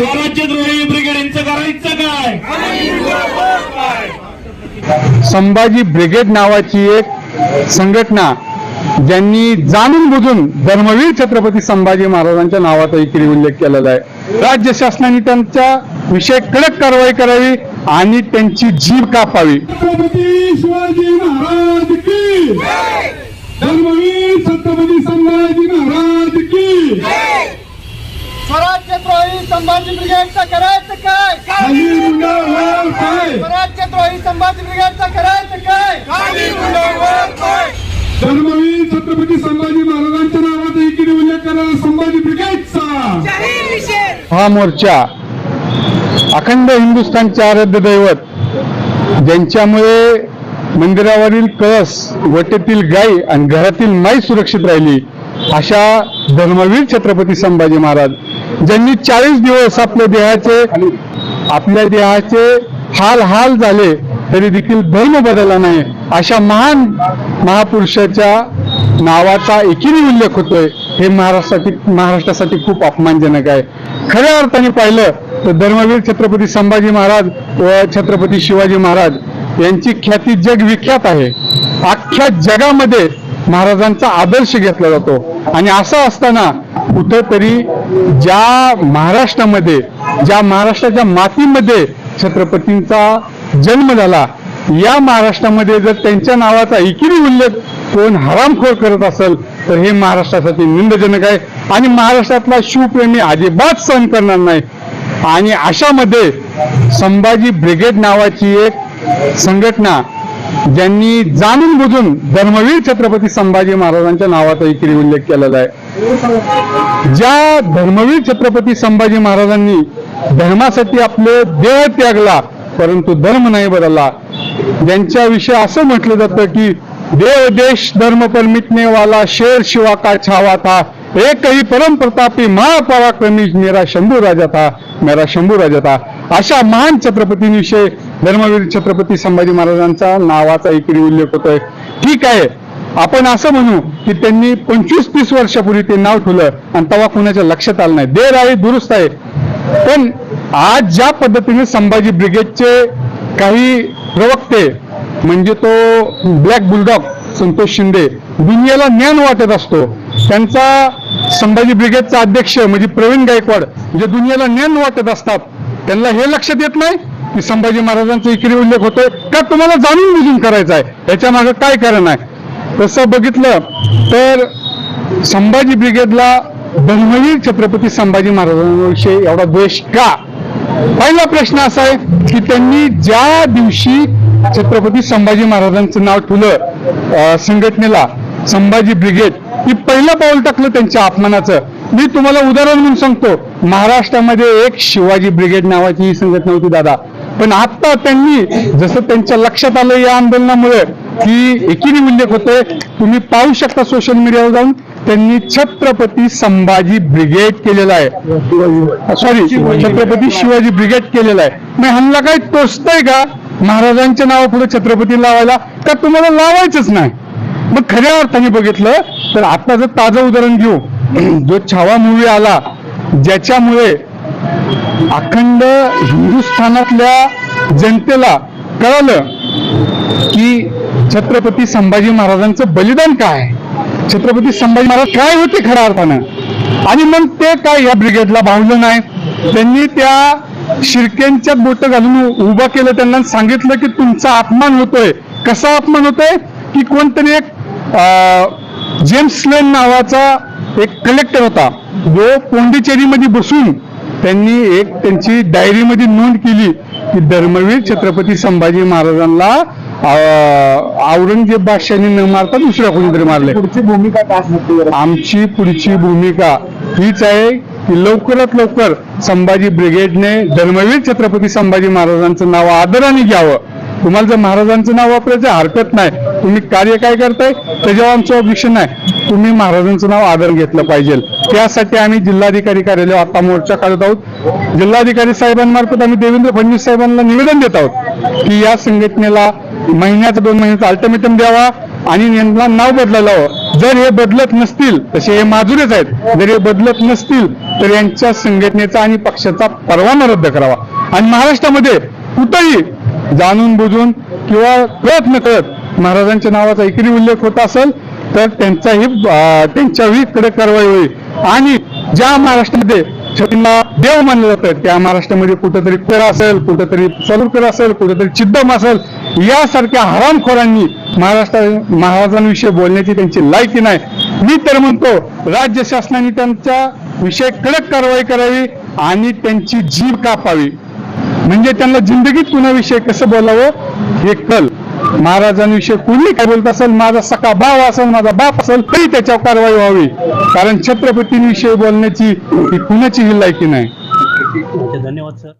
स्वराज्य द्रोही ब्रिगेड यांचं करायचं काय? संभाजी ब्रिगेड नावाची एक संघटना ज्यांनी जाणून बुजून धर्मवीर छत्रपती संभाजी महाराजांच्या नावाचा इकडे उल्लेख केलेला आहे. राज्य शासनाने त्यांच्या विषय कडक कारवाई करावी आणि त्यांची जीभ कापावी. छत्रपती शिवाजी महाराज की? धर्मवीर छत्रपती संभाजी महाराज की? स्वराज्यद्रोही संभाजी ब्रिगेडचं करायचं काय? स्वराज्यद्रोही संभाजी ब्रिगेडचं करायचं काय? धर्मवीर छत्रपती संभाजी महाराजांच्या नावाचा इकडे उल्लेख करा संभाजी ब्रिगेडचा. हा मोर्चा अखंड हिंदुस्थानचे आराध्य दैवत ज्यांच्यामुळे मंदिरावरील कळस वटेतील गाय आणि घरातील माई सुरक्षित राहिली अशा धर्मवीर छत्रपती संभाजी महाराज ज्यांनी चाळीस दिवस आपल्या देहाचे आपल्या देहाचे हाल हाल झाले तरी देखील धर्म बदलला नाही. अशा महान महापुरुषाच्या नावाचा एकीने उल्लेख होतोय हे महाराष्ट्रासाठी महाराष्ट्रासाठी खूप अपमानजनक आहे. खऱ्या अर्थाने पाहिलं तर धर्मवीर छत्रपती संभाजी महाराज व छत्रपती शिवाजी महाराज यांची ख्याती जग विख्यात आहे. अख्ख्या जगामध्ये महाराजांचा आदर्श घेतला जातो. आणि असं असताना कुठंतरी ज्या महाराष्ट्रामध्ये ज्या महाराष्ट्राच्या मातीमध्ये छत्रपतींचा जन्म झाला या महाराष्ट्रामध्ये जर त्यांच्या नावाचा एकीने उल्लेख कोण हरामखोर करत असेल तर हे महाराष्ट्रासाठी निंदजनक आहे. आणि महाराष्ट्रातला शिवप्रेमी अजिबात सहन करणार नाही. आणि अशामध्ये संभाजी ब्रिगेड नावाची एक संघटना ज्यांनी जाणून बुजून धर्मवीर छत्रपती संभाजी महाराजांच्या नावाचा इकडे उल्लेख केलेला आहे. ज्या धर्मवीर छत्रपती संभाजी महाराजांनी धर्मासाठी आपले देह त्यागला परंतु धर्म नाही बदलला. ज्यांच्याविषयी असं म्हटलं जातं की देव देश धर्म पर वाला शेर शिवा का छावा था? एकही परम प्रतापी महापराक्रमी मेरा शंभू राजा था मेरा शंभू राजा था. अशा महान छत्रपतींविषयी धर्मवीर छत्रपती संभाजी महाराजांचा नावाचा इकडे उल्लेख होतोय. ठीक आहे. आपण असं म्हणू की त्यांनी पंचवीस तीस वर्षापूर्वी ते नाव ठेवलं आणि तेव्हा कुणाच्या लक्षात आलं नाही. देर आहे दुरुस्त आहे. पण आज ज्या पद्धतीने संभाजी ब्रिगेडचे काही प्रवक्ते म्हणजे तो ब्लॅक बुलडॉग संतोष शिंदे दुनियेला ज्ञान वाटत असतो. त्यांचा संभाजी ब्रिगेडचा अध्यक्ष म्हणजे प्रवीण गायकवाड जे दुनियेला ज्ञान वाटत असतात त्यांना हे लक्षात येत नाही? की संभाजी महाराजांचा इकडे उल्लेख होतोय. का तुम्हाला जाणून बुजून करायचा आहे. याच्या मागे काय कारण आहे? तसं बघितलं तर संभाजी ब्रिगेडला ब्रह्मवीर छत्रपती संभाजी महाराजांविषयी एवढा द्वेष का? पहिला प्रश्न असा आहे की त्यांनी ज्या दिवशी छत्रपती संभाजी महाराजांचं नाव ठुलं संघटनेला संभाजी ब्रिगेड ही पहिलं पाऊल टाकलं त्यांच्या अपमानाचं. मी तुम्हाला उदाहरण म्हणून सांगतो. महाराष्ट्रामध्ये एक शिवाजी ब्रिगेड नावाची ही संघटना होती दादा. पण आता त्यांनी जसं त्यांच्या लक्षात आलं या आंदोलनामुळे की एकीने उल्लेख होतोय तुम्ही पाहू शकता सोशल मीडियावर जाऊन त्यांनी छत्रपती संभाजी ब्रिगेड केलेला आहे. सॉरी छत्रपती शिवाजी ब्रिगेड केलेला आहे. मग ह्यांना काही टोचतंय का? महाराजांच्या नावापुढे छत्रपती लावायला? का तुम्हाला लावायचंच नाही? मग खऱ्या अर्थाने बघितलं तर आता जर ताजं उदाहरण घेऊ. जो छावा मूवी आला ज्याच्यामुळे अखंड हिंदुस्थानातल्या जनतेला कळालं की छत्रपती संभाजी महाराजांचं बलिदान काय छत्रपती संभाजी महाराज काय होते खऱ्या अर्थानं? आणि मग ते काय या ब्रिगेडला भावलं नाही? त्यांनी त्या शिरक्यांच्यात बोट घालून उभा केलं त्यांना सांगितलं की तुमचा अपमान होतोय. कसा अपमान होतोय? की कोणतरी एक अं, जेम्स लेन नावाचा एक कलेक्टर होता. जो पोंडिचेरीमध्ये बसून त्यांनी एक त्यांची डायरीमध्ये नोंद केली की धर्मवीर छत्रपती संभाजी महाराजांना औरंगजेब बादशाने न मारता दुसऱ्या कोणीतरी मारले पुढची भूमिका काय असणार आमची पुढची भूमिका हीच आहे की लवकरात लवकर संभाजी ब्रिगेडने धर्मवीर छत्रपती संभाजी महाराजांचं नाव आदराने घ्यावं. तुम्हाला जर महाराजांचं नाव वापरायचं हरकत नाही. तुम्ही कार्य काय करताय? त्याच्यावर आमचं ऑब्जेक्शन नाही. तुम्ही महाराजांचं नाव आदर घेतलं पाहिजे. त्यासाठी आम्ही जिल्हाधिकारी कार्यालय आता मोर्चा काढत आहोत. जिल्हाधिकारी साहेबांमार्फत आम्ही देवेंद्र फडणवीस साहेबांना निवेदन देत आहोत की या संघटनेला महिन्याचा दोन महिन्याचा अल्टिमेटम द्यावा आणि यांना नाव बदलायला हवं. जर हे बदलत नसतील तसे हे माजुरेच आहेत. जर हे बदलत नसतील तर यांच्या संघटनेचा आणि पक्षाचा परवाना रद्द करावा. आणि महाराष्ट्रामध्ये कुठंही जाणून बुजून किंवा कळत न कळत महाराजांच्या नावाचा एकरी उल्लेख होत असेल तर त्यांचाही त्यांच्याही कडक कारवाई होईल. आणि ज्या महाराष्ट्रामध्ये छतींना देव मानलं जातं त्या महाराष्ट्रामध्ये कुठंतरी कर असेल कुठंतरी सलूरकर असेल कुठंतरी चिद्दम असेल यासारख्या हरामखोरांनी महाराष्ट्र महाराजांविषयी बोलण्याची त्यांची लायकी नाही. मी तर म्हणतो राज्य शासनाने त्यांच्या विषय कडक कारवाई करावी आणि त्यांची जीव कापावी. म्हणजे त्यांना जिंदगीत कुणाविषयी कसं बोलावं हे कल महाराजांविषयी कुणी काय बोलत असेल माझा सखा भाव असेल माझा बाप असेल तरी त्याच्यावर कारवाई व्हावी. कारण छत्रपतींविषयी बोलण्याची ही कुणाचीही लायकी नाही. धन्यवाद सर.